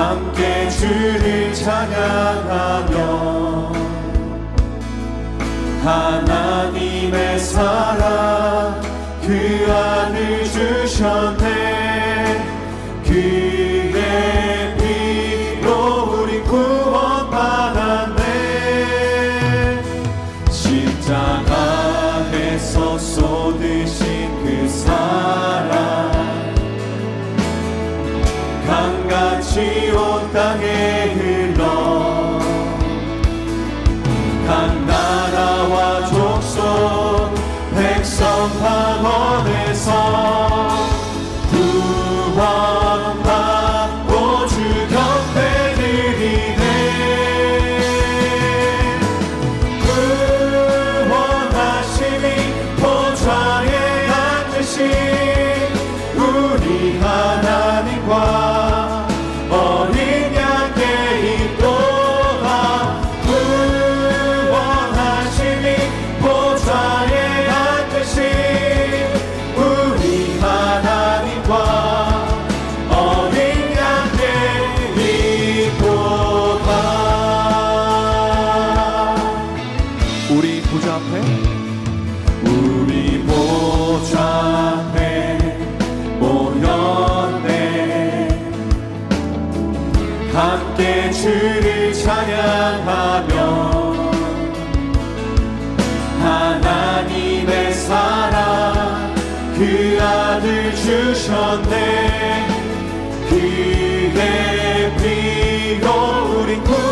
함께 주를 찬양하며 하나님의 사랑 그 안을 주셨네. 그의 피로 우리 구원받았네. 십자가에서 쏟으신 그 사랑 땅에 흘러 각 나라와 족속 백성 방언에서 구원받고 주 곁에 드리네. 구원하심이 보좌에 앉으신 우리 보좌 앞에? 우리 보좌 앞에 모였네. 함께 주를 찬양하며 하나님의 사랑 그 아들 주셨네. 그의 피로 우린 구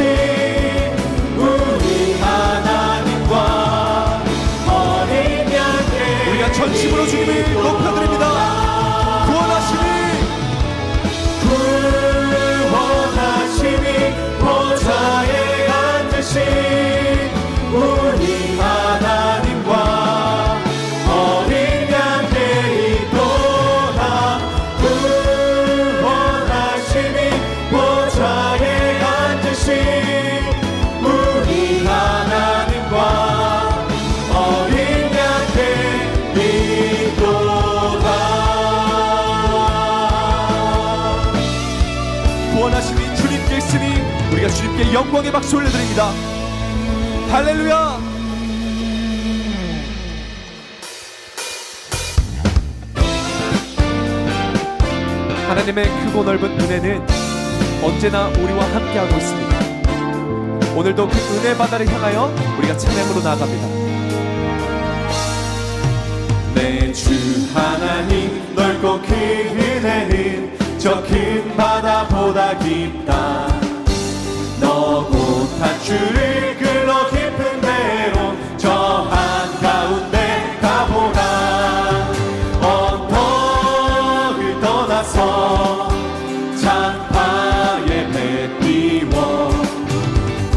앉 주님께 영광의 박수 올려드립니다. 할렐루야. 하나님의 크고 넓은 은혜는 언제나 우리와 함께하고 있습니다. 오늘도 그 은혜 바다를 향하여 우리가 찬양으로 나아갑니다. 내 주 하나님 넓고 큰 은혜는 저 큰 바다보다 깊다 너 곧한 주를 끌어 깊은 대로 저 한가운데 가보라. 언덕을 떠나서 창파에 배 띄워.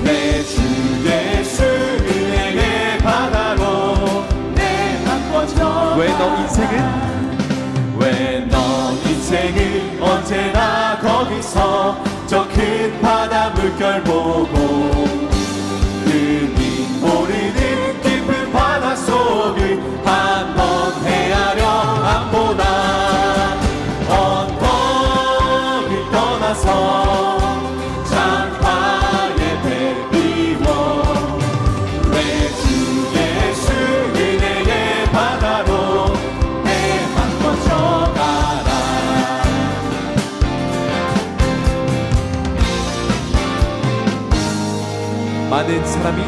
내 주 예수 은혜의 바다로 내 바꿔줘 왜너 인생은? 왜 너 인생은 인생은 언제나 거기서 저 큰 바다 물결 보고 많은 사람이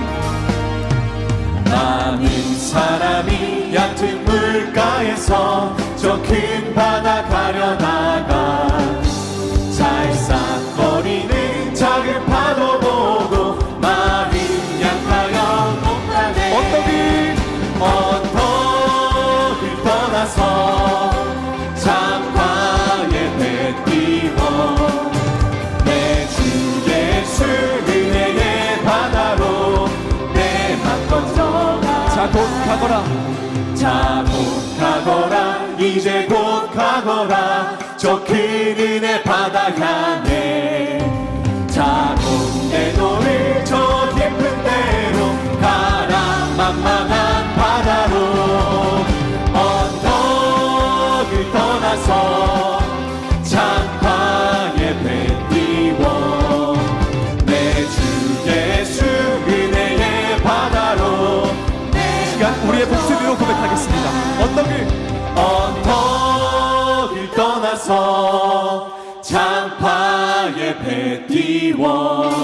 많은 사람이 얕은 물가에서 저 큰 바다 가려다가 자곧 가거라. 자, 곧 가거라, 이제 곧 가거라, 저 큰 은혜 바다 향해. 자, 곧내 너를 저 깊은 데로 가라, 만만한 one.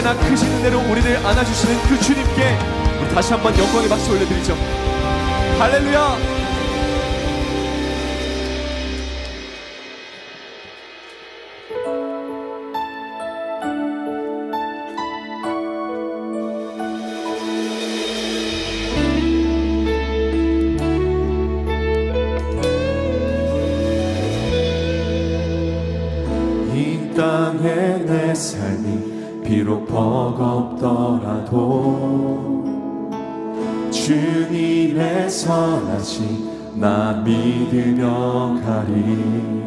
언제나 크신 은혜로 우리를 안아주시는 그 주님께 다시 한번 영광의 박수 올려드리죠. 할렐루야 선하신 나 믿으며 가리.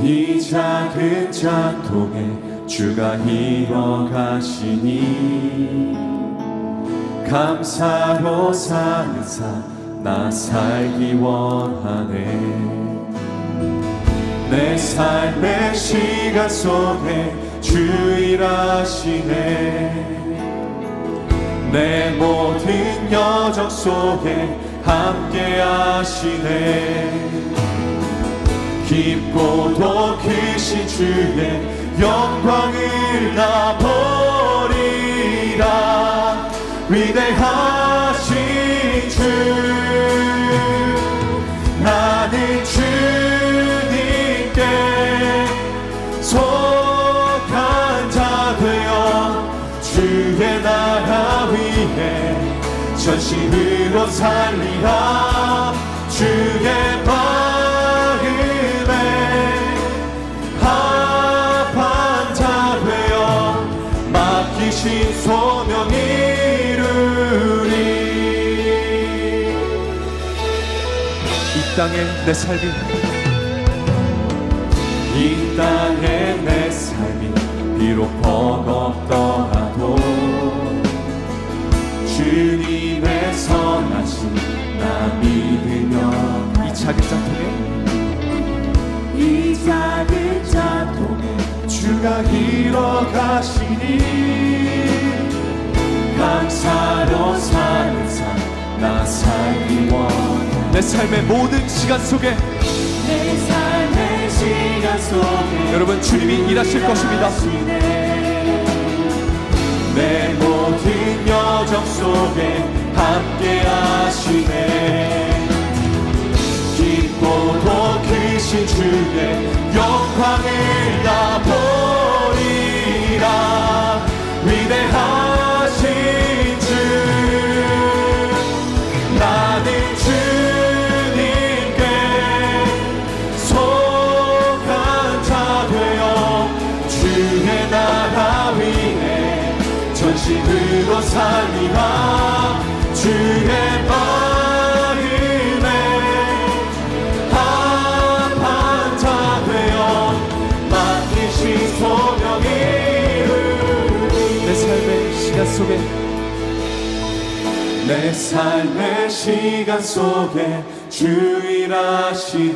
이 작은 자통에 주가 이어가시니 감사로 사는 삶나 살기 원하네. 내 삶의 시간 속에 주일하시네 내 모든 여정 속에 함께 하시네. 깊고도 크신 주의 영광을 나 보리라. 위대하 전심으로 살리라. 주의 마음에 합한 자 되어 맡기신 소명 이루리. 이 땅에 내 삶이 이 땅에 내 삶이 비록 버겁더라 주가 일어가시니. 감사로 사는 삶나 살기 원해. 내 삶의 모든 시간 속에 내 삶의 시간 주님이 일하실 것입니다. 내 모든 여정 속에 함께 하시네. 깊고도 크신 주의 영광을 나 보 위대하신 주 나는 주님께 속한 자 되어 주의 나라 위에 전심으로 살리라. 주의 마 내 삶의 시간 속에 주일하시네.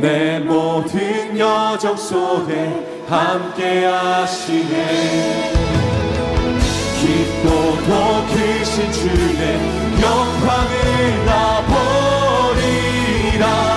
내 모든 여정 속에 함께 하시네. 깊고도 크신 주의 영광을 나 보리라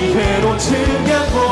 지혜로 증량 못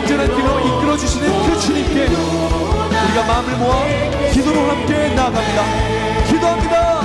완전한 길로 이끌어주시는 그 주님께 우리가 마음을 모아 기도로 함께 나아갑니다. 기도합니다.